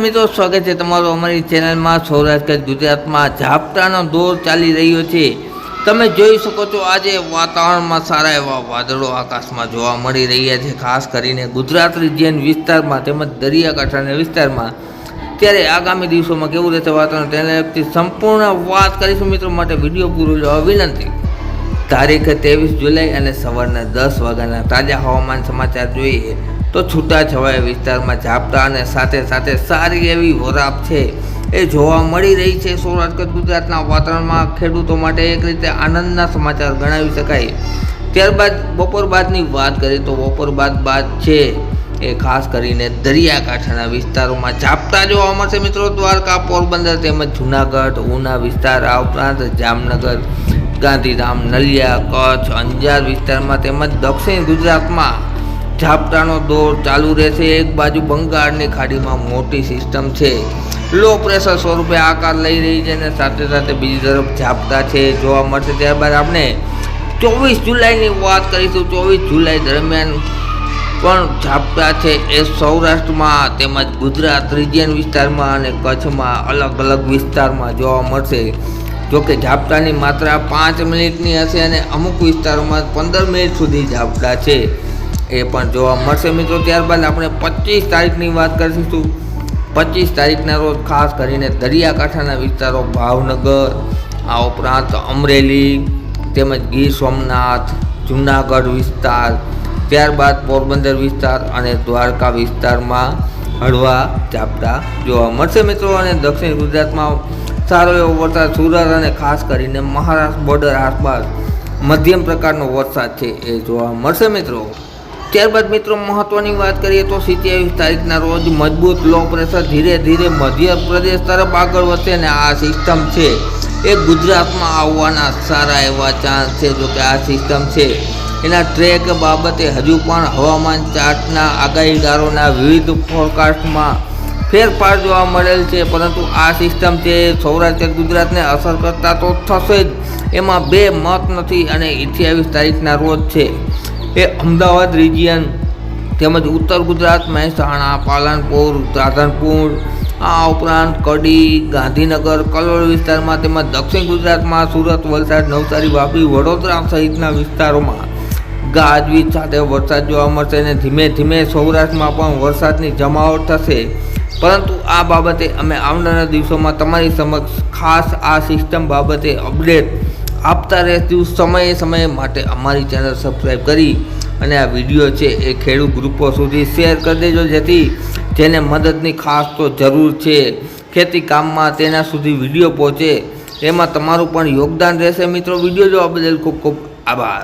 મિત્રો, સ્વાગત છે તમારું અમારી ચેનલમાં સૌરાષ્ટ્ર, ગુજરાતમાં ઝાપટાનો દોર ચાલી રહ્યો છે. તમે જોઈ શકો છો, આજે વાતાવરણમાં સારા એવા વાદળો આકાશમાં જોવા મળી રહ્યા છે. ખાસ કરીને ગુજરાત રિજિયન વિસ્તારમાં તેમજ દરિયાકાંઠાના વિસ્તારમાં. ત્યારે આગામી દિવસોમાં કેવું રહેશે વાતાવરણ, તેને લગતી સંપૂર્ણ વાત કરીશું. મિત્રો, માટે વીડિયો પૂરો જોવા વિનંતી. તારીખ ત્રેવીસ જુલાઈ અને સવારના દસ વાગ્યાના તાજા હવામાન સમાચાર જોઈએ. તો છૂટાછવાયા વિસ્તારમાં ઝાપટા અને સાથે સાથે સારી એવી વરાપ છે. એ જોવા મળી રહી છે સૌરાષ્ટ્ર, ગુજરાતના વાતાવરણમાં ખેડૂતો માટે એક રીતે આનંદના સમાચાર ગણાવી શકાય. ત્યારબાદ બપોર બાદની વાત કરીએ તો બપોર બાદ બાદ છે એ ખાસ કરીને દરિયાકાંઠાના વિસ્તારોમાં ઝાપટા જોવા મળશે મિત્રો. દ્વારકા, પોરબંદર તેમજ જુનાગઢ, ઉના વિસ્તાર, આ ઉપરાંત જામનગર, ગાંધીધામ, નલિયા, કચ્છ, અંજાર વિસ્તારમાં તેમજ દક્ષિણ ગુજરાતમાં ઝાપટાનો દોર ચાલુ રહેશે. એક બાજુ બંગાળની ખાડીમાં મોટી સિસ્ટમ છે. લો પ્રેશર સ્વરૂપે આકાર લઈ રહી છે અને સાથે સાથે બીજી તરફ ઝાપટા છે જોવા મળશે. ત્યારબાદ આપણે ચોવીસ જુલાઈની વાત કરીશું. ચોવીસ જુલાઈ દરમિયાન પણ ઝાપટા છે એ સૌરાષ્ટ્રમાં તેમજ ગુજરાત રિજિયન વિસ્તારમાં અને કચ્છમાં અલગ અલગ વિસ્તારમાં જોવા મળશે. જોકે ઝાપટાની માત્રા પાંચ મિનિટની હશે અને અમુક વિસ્તારોમાં પંદર મિનિટ સુધી ઝાપટા છે. એ પણ જોવા મળશે. મિત્રો, ત્યારબાદ આપણે પચીસ તારીખની વાત કરીશું પચીસ તારીખના રોજ ખાસ કરીને દરિયાકાંઠાના વિસ્તારો, ભાવનગર, આ ઉપરાંત અમરેલી, તેમજ ગીર સોમનાથ, જુનાગઢ વિસ્તાર, ત્યારબાદ પોરબંદર વિસ્તાર અને દ્વારકા વિસ્તારમાં હળવા ઝાપટા જોવા મળશે. મિત્રો, અને દક્ષિણ ગુજરાતમાં સારો એવો વરસાદ સુરત અને ખાસ કરીને મહારાષ્ટ્ર બોર્ડર આસપાસ મધ્યમ પ્રકારનો વરસાદ છે એ જોવા મળશે. મિત્રો ત્યારબાદ મિત્રો મહત્વની વાત કરીએ તો સિત્યાવીસ તારીખના રોજ મજબૂત લો પ્રેશર ધીરે ધીરે મધ્યપ્રદેશ તરફ આગળ વધશે અને આ સિસ્ટમ છે એ ગુજરાતમાં આવવાના સારા એવા ચાન્સ છે જો કે આ સિસ્ટમ છે. એના ટ્રેક બાબતે હજુ પણ હવામાન ચાર્ટના આગાહીદારોના વિવિધ ફોરકાસ્ટમાં ફેરફાર જોવા મળેલ છે, પરંતુ આ સિસ્ટમ છે સૌરાષ્ટ્ર, ગુજરાતને અસર કરતા તો થશે જ. એમાં બે મત નથી અને અઠ્યાવીસ તારીખના રોજ છે. એ અમદાવાદ રિજિયન તેમજ ઉત્તર ગુજરાત મહેસાણા, પાલનપુર, રાધનપુર, આ ઉપરાંત કડી, ગાંધીનગર, કલોલ વિસ્તારમાં તેમજ દક્ષિણ ગુજરાતમાં સુરત, વલસાડ, નવસારી, વાપી, વડોદરા સહિતના વિસ્તારોમાં ગાજવીજ સાથે વરસાદ જોવા મળશે અને ધીમે ધીમે સૌરાષ્ટ્રમાં પણ વરસાદની જમાવટ થશે. પરંતુ આ બાબતે અમે આવનારા દિવસોમાં તમારી સમક્ષ ખાસ આ સિસ્ટમ બાબતે અપડેટ આપતા રહેતું સમયે સમયે માટે અમારી ચેનલ સબસ્ક્રાઈબ કરી અને આ વીડિયો છે એ ખેડૂત ગ્રુપો સુધી શેર કરી દેજો જેથી જેને મદદની ખાસ તો જરૂર છે. ખેતી કામમાં તેના સુધી વીડિયો પહોંચે. એમાં તમારું પણ યોગદાન રહેશે. મિત્રો વીડિયો જોવા બદલ ખૂબ ખૂબ આભાર.